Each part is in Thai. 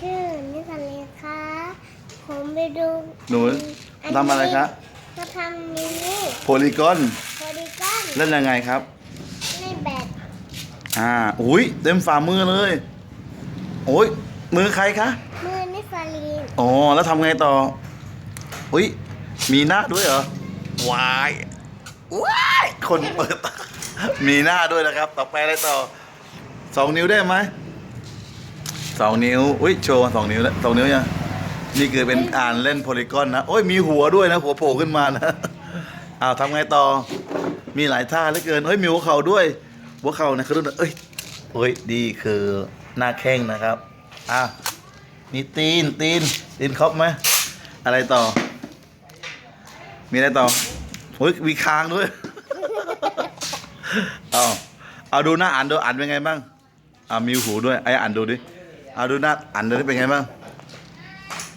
ชื่อนิสันเลยค่ะผมไปดูหนูทำอะไรคะมาทำมินิโพลีกอนโพลีกอนเล่นยังไงครับในแบตอ่าอุ้ยเต็มฝ่ามือเลยโอ้ยมือใครคะมือนิสันลีนอ๋อแล้วทำไงต่ออุ้ยมีหน้าด้วยเหรอวายว้ายคนเปิดมีหน้าด้วยนะครับ ต่อไปอะไรต่อสองนิ้วได้ไหม สองนิ้ว อุ้ยโชว์สองนิ้วแล้วสองนิ้วยังนี่คือเป็นอ่านเล่นโพลีกอนนะ โอ้ยมีหัวด้วยนะหัวโผล่ขึ้นมานะอ้าวทำไงต่อ มีหลายท่าเหลือเกินเฮ้ยมีหัวเข่าด้วย หัวเข่านะคือดูหน่อยเอ้ยเฮ้ยดีคือหน้าแข้งนะครับอะมีตีนตีนตีนครบไหมอะไรต่อ มีอะไรต่อเฮ้ยมีคางด้วยเอาเอาดูหน้าอ่านดูอ่านเป็นไงบ้างอ่ามีหูด้วยไอ้อ่านดูดิ เอาดูหน้าอ่านดูดิเป็นไงบ้าง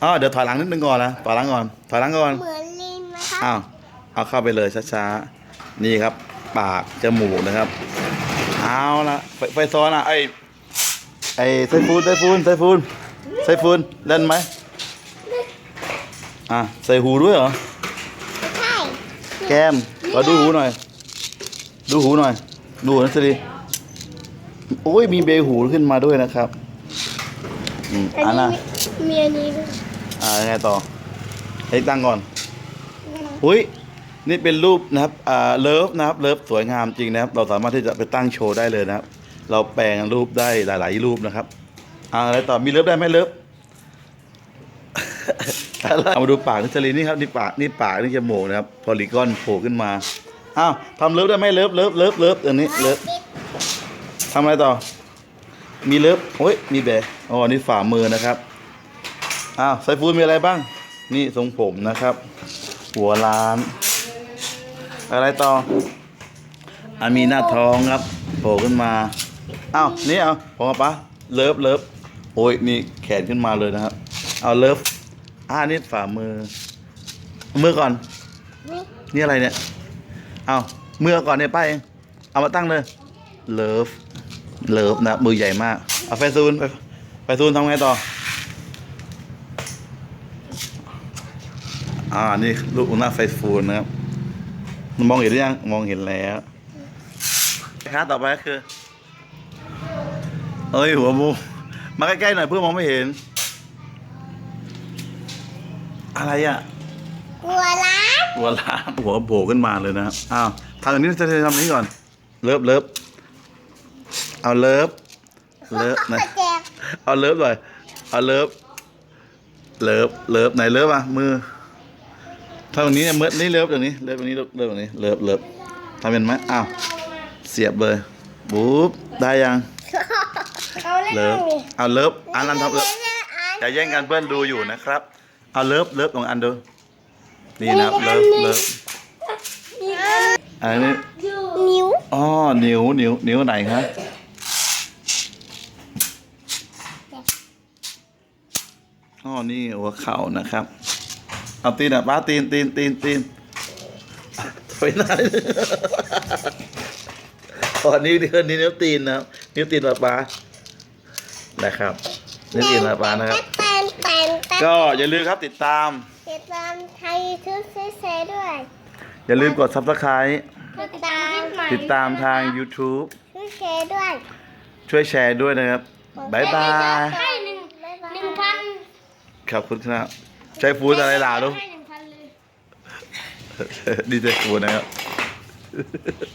อ๋อเดี๋ยวถอยหลังนิดนึงก่อนนะถอยหลังก่อนถอยหลังก่อนเหมือนลินนะคะอ้าวเอาเข้าไปเลยช้าๆนี่ครับ ปากจมูกนะครับเอาละไฟไฟซ้อนอะไอไอไซฟูนไซฟูนไซฟูนไซฟูนเล่นไหมอะใส่หูด้วยเหรอใช่แก้มเราดูหูหน่อย ดูหูหน่อย ดูนะสิโอ้ยมีเบหูขึ้นมาด้วยนะครับ อืมอันอันนี้น่ะมีอันนี้ด้วยอ่ายังไงต่อให้ตั้งก่อน อุ้ยนี่เป็นรูปนะครับอ่าเลิฟนะครับเลิฟสวยงามจริงนะครับ เราสามารถที่จะไปตั้งโชว์ได้เลยนะครับ เราแปลงรูปได้หลาย ๆ รูปนะครับอ่าอะไรต่อมีเลิฟได้ไหมเลิฟ เอามาดูปากนิสลีนี่ครับนี่ปากนี่ปากนี่จมูกนะครับพอลิกอนโผล่ขึ้นมาอ้าวทำเลิฟได้ไหมเลิฟเลิฟเลิฟเลิฟอันนี้เลิฟปิดทำอะไรต่อ มีเลิฟโอ้ยมีแบะอ๋อนี่ฝ่ามือนะครับอ้าวไซฟูนมีอะไรบ้าง นี่ทรงผมนะครับ หัวล้าน อะไรต่ออะมีหน้าท้องครับโผล่ขึ้นมาอ้าวนี่เอาพอปะเลิฟเลิฟโอ้ยนี่แขนขึ้นมาเลยนะครับเอาเลิฟอ่านี่ฝ่ามือ มือก่อน นี่นี่อะไรเนี่ยเอามือก่อนเนี่ยป้าเองเอามาตั้งเลยเลิฟ เลิฟนะ มือใหญ่มาก เอาไฟซูนไปไฟซูนทำไงต่อ อ่า นี่ลูกหน้าไฟฟูนนะครับ มองเห็นหรือยัง มองเห็นแล้วครับต่อไปก็คือ เอ้ย หัวมูมาใกล้ๆหน่อยเพื่อมองไม่เห็น อะไรอะ หัวล้านหัวล้านหัวโผล่ขึ้นมาเลยนะครับอ้าวทำอันนี้จะทำนี้ก่อน เลิฟเลิฟ เอาเลิฟ เลิฟนะแจกเอาเลิฟหน่อย เอาเลิฟ เลิฟ เลิฟไหนเลิฟอะมือทำอย่างนี้เนี่ยเมื่อนี่เลิฟอย่างนี้ เลิฟอย่างนี้ เลิฟเลิฟอย่างนี้ เลิฟเลิฟทำเป็นไหมอ้าว เสียบเลยบุ๊บได้ยังเอาเล่นเลิฟนี่เอาเลิฟ อันนั้นทำเลิฟเดี๋ยวๆๆอันอย่าแย่งกันเพื่อนดูอยู่นะครับ เอาเลิฟเลิฟของอันดูนี่นะครับเลิฟเลิฟอันนี้นิ้ว อ๋อ นิ้ว นิ้ว นิ้วไหนครับ อ๋อนี่หัวเข่านะครับ เอาตีนอะป้าตีนตีนตีนตีนไปไหนอ๋อนิ้วนิ้วนิ้วนิ้วตีนนะครับนิ้วตีนป้าป้านะครับนิ้วตีนป้าป้านะครับแตนแตนแตนก็อย่าลืมครับติดตาม ติดตามไทยทุกเซด้วย อย่าลืมกด subscribe ติดตามติดตามทาง YouTube ทุกเซด้วย ช่วยแชร์ด้วยนะครับบายบาย ให้หนึ่งหนึ่งพัน ขอบคุณครับใช้ฟูดอะไรล่ะลูกให้หนึ่งพันเลย ดีเจฟูดนะครับ